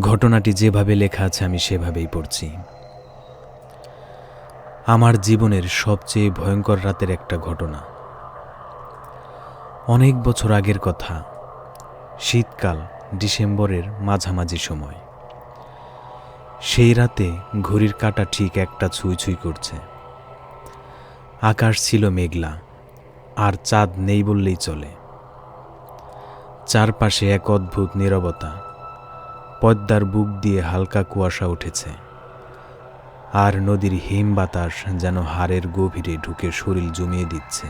ঘটনাটি যেভাবে লেখা আছে, আমি সেভাবেই পড়ছি। আমার জীবনের সবচেয়ে ভয়ঙ্কর রাতের একটা ঘটনা। অনেক বছর আগের কথা, শীতকাল, ডিসেম্বরের মাঝামাঝি সময়। সেই রাতে ঘড়ির কাঁটা ঠিক একটা ছুঁই ছুঁই করছে। আকাশ ছিল মেঘলা, আর চাঁদ নেই বললেই চলে। চারপাশে এক অদ্ভুত নীরবতা পদ্মার বুক দিয়ে হালকা কুয়াশা উঠেছে। আর নদীর হিম বাতাস যেন হাড়ের গভীরে ঢুকে শরীর জমিয়ে দিচ্ছে।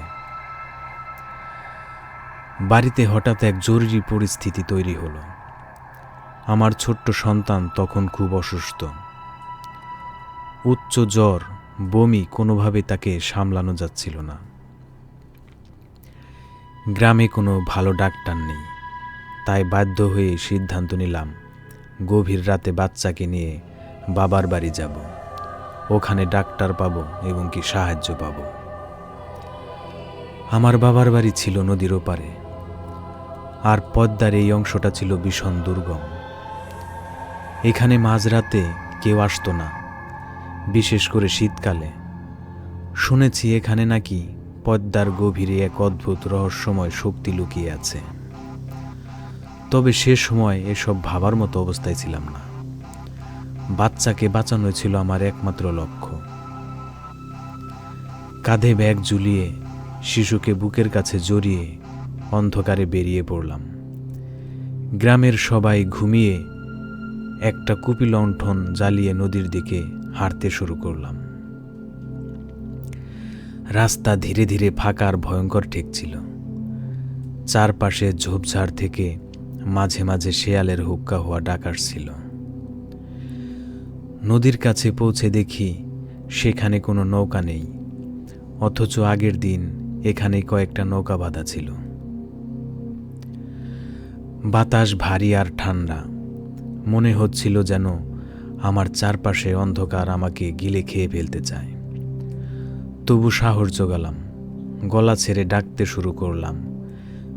বাড়িতে হঠাৎ এক জরুরি পরিস্থিতি তৈরি হলো। আমার ছোট্ট সন্তান তখন খুব অসুস্থ। উচ্চ জ্বর, বমি কোনোভাবে তাকে সামলানো যাচ্ছিল না। গ্রামে কোনো ভালো ডাক্তার নেই, তাই বাধ্য হয়ে সিদ্ধান্ত নিলাম গভীর রাতে বাচ্চাকে নিয়ে বাবার বাড়ি যাব। ওখানে ডাক্তার পাবো এবং কি সাহায্য পাব। আমার বাবার বাড়ি ছিল নদীর ওপারে। আর পদ্মার এই অংশটা ছিল ভীষণ দুর্গম। এখানে মাঝরাতে কেউ আসতো না, বিশেষ করে শীতকালে। শুনেছি এখানে নাকি পদ্মার গভীরে এক অদ্ভুত রহস্যময় শক্তি লুকিয়ে আছে। তবে সে সময় এসব ভাবার মতো অবস্থায় ছিলাম না। বাচ্চাকে বাঁচানো ছিল আমার একমাত্র লক্ষ্য। কাঁধে ব্যাগ ঝুলিয়ে শিশুকে বুকের কাছে জড়িয়ে অন্ধকারে বেরিয়ে পড়লাম। গ্রামের সবাই ঘুমিয়ে একটা কুপি লণ্ঠন জ্বালিয়ে নদীর দিকে হাঁটতে শুরু করলাম। রাস্তা ধীরে ধীরে ফাঁকার ভয়ঙ্কর ঠেকছিল চারপাশে ঝোপঝাড় থেকে মাঝে মাঝে শেয়ালের হুক্কা হওয়া ডাকার ছিল। নদীর কাছে পৌঁছে দেখি সেখানে কোনো নৌকা নেই, অথচ আগের দিন এখানে কয়েকটা নৌকা বাঁধা ছিল। বাতাস ভারী আর ঠান্ডা, মনে হচ্ছিল যেন আমার চারপাশে অন্ধকার আমাকে গিলে খেয়ে ফেলতে চায়। তবু সাহস জোগালাম, গলা ছেড়ে ডাকতে শুরু করলাম,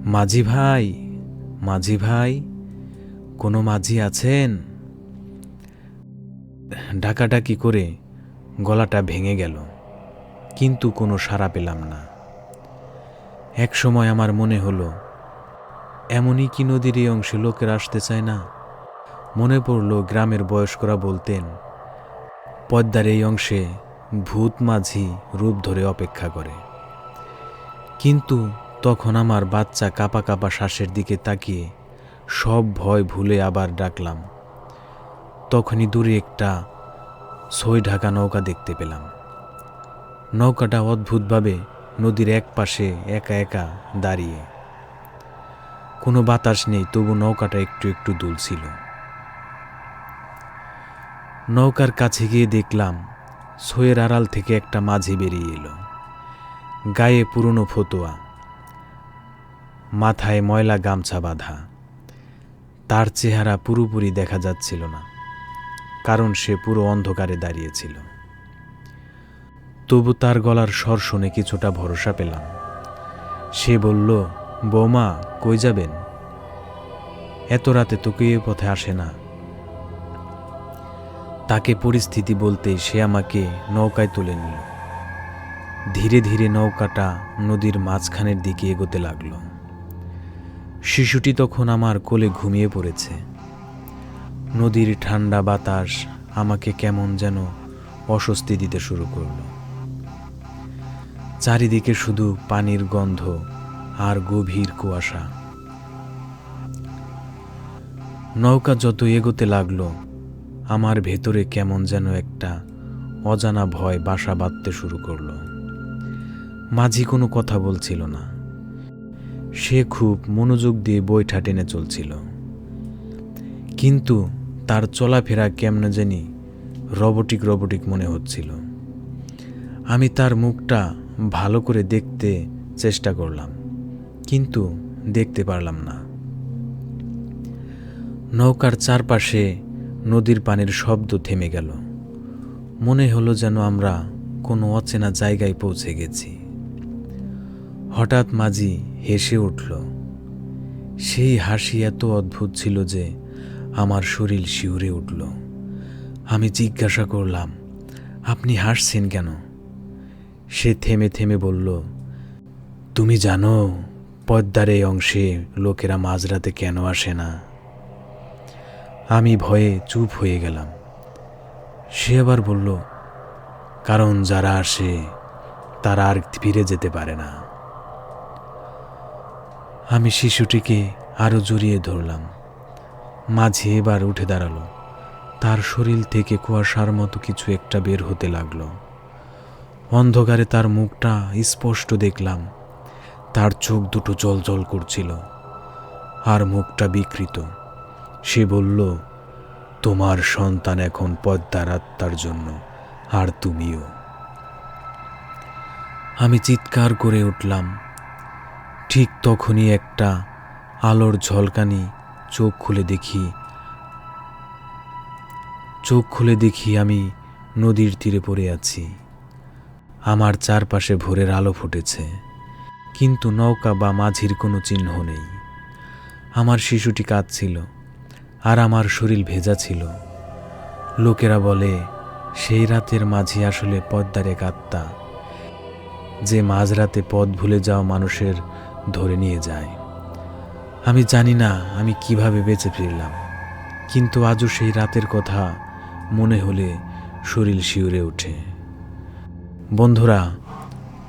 মাঝি ভাই! মাঝি ভাই, কোনো মাঝি আছেন? ডাকাডাকি করে গলাটা ভেঙে গেল, কিন্তু কোনো সাড়া পেলাম না। এক সময় আমার মনে হলো, এমনই কি নদীর এই অংশে লোকের আসতে চায় না? মনে পড়ল গ্রামের বয়স্করা বলতেন, পদ্মার এই অংশে ভূত মাঝি রূপ ধরে অপেক্ষা করে। কিন্তু তখন আমার বাচ্চা কাপা কাপা শ্বাসের দিকে তাকিয়ে সব ভয় ভুলে আবার ডাকলাম। তখনই দূরে একটা সই ঢাকা নৌকা দেখতে পেলাম। নৌকাটা অদ্ভুতভাবে নদীর এক পাশে একা একা দাঁড়িয়ে। কোনো বাতাস নেই, তবু নৌকাটা একটু একটু দুলছিল। নৌকার কাছে গিয়ে দেখলাম, সইয়ের আড়াল থেকে একটা মাঝি বেরিয়ে এলো। গায়ে পুরনো ফতোয়া। মাথায় ময়লা গামছা বাঁধা। তার চেহারা পুরোপুরি দেখা যাচ্ছিল না, কারণ সে পুরো অন্ধকারে দাঁড়িয়েছিল। তবু তার গলার স্বর শুনে কিছুটা ভরসা পেলাম। সে বলল, বৌমা, কই যাবেন? এত রাতে তো কেউ পথে আসে না। তাকে পরিস্থিতি বলতে সে আমাকে নৌকায় তুলে নিল। ধীরে ধীরে নৌকাটা নদীর মাঝখানের দিকে এগোতে লাগল। শিশুটি তখন আমার কোলে ঘুমিয়ে পড়েছে। নদীর ঠান্ডা বাতাস আমাকে কেমন যেন অস্বস্তি দিতে শুরু করল। চারিদিকে শুধু পানির গন্ধ আর গভীর কুয়াশা। নৌকা যত এগোতে লাগল, আমার ভেতরে কেমন যেন একটা অজানা ভয় বাসা বাঁধতে শুরু করল। মাঝি কোনো কথা বলছিল না। সে খুব মনোযোগ দিয়ে বইটা টেনে চলছিল। কিন্তু তার চলাফেরা কেমন জানি রবটিক রবটিক মনে হচ্ছিল। আমি তার মুখটা ভালো করে দেখতে চেষ্টা করলাম, কিন্তু দেখতে পারলাম না। নৌকার চারপাশে নদীর পানির শব্দ থেমে গেল। মনে হলো যেন আমরা কোনো অচেনা জায়গায় পৌঁছে গেছি। হঠাৎ মাঝি হেসে উঠল। সেই হাসি এত অদ্ভুত ছিল যে আমার শরীর শিউরে উঠল। আমি জিজ্ঞাসা করলাম, আপনি হাসছেন কেন? সে থেমে থেমে বলল, তুমি জানো, পদ্মার এই অংশে লোকেরা মাঝরাতে কেন আসে না? আমি ভয়ে চুপ হয়ে গেলাম। সে আবার বলল, কারণ যারা আসে, তারা আর ফিরে যেতে পারে না। আমি শিশুটিকে আরও জড়িয়ে ধরলাম। মাঝে এবার উঠে দাঁড়াল। তার শরীর থেকে কুয়াশার মতো কিছু একটা বের হতে লাগল। অন্ধকারে তার মুখটা স্পষ্ট দেখলাম। তার চোখ দুটো জল জল করছিল। আর মুখটা বিকৃত। সে বলল, তোমার সন্তান এখন পদ্মার আত্মার জন্য, আর তুমিও। আমি চিৎকার করে উঠলাম। ঠিক তখনই একটা আলোর ঝলকানি চোখ খুলে দেখি। চোখ খুলে দেখি আমি নদীর তীরে পড়ে আছি। আমার চারপাশে ভোরের আলো ফুটেছে, কিন্তু নৌকা বা মাঝির কোনো চিহ্ন নেই। আমার শিশুটি কাঁদছিল আর আমার শরীর ভেজা ছিল। লোকেরা বলে, সেই রাতের মাঝি আসলে পদ্মার এক যে মাঝরাতে পথ ভুলে যাওয়া মানুষের ধরে নিয়ে যায়। আমি জানি না আমি কীভাবে বেঁচে ফিরলাম, কিন্তু আজও সেই রাতের কথা মনে হলে শরীর শিউরে ওঠে। বন্ধুরা,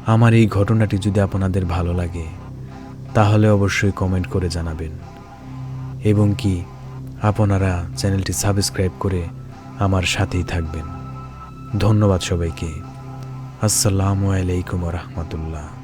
আমার এই ঘটনাটি যদি আপনাদের ভালো লাগে, তাহলে অবশ্যই কমেন্ট করে জানাবেন। এবং কি, আপনারা চ্যানেলটি সাবস্ক্রাইব করে আমার সাথেই থাকবেন। ধন্যবাদ সবাইকে। আসসালামু আলাইকুম রহমতুল্লাহ।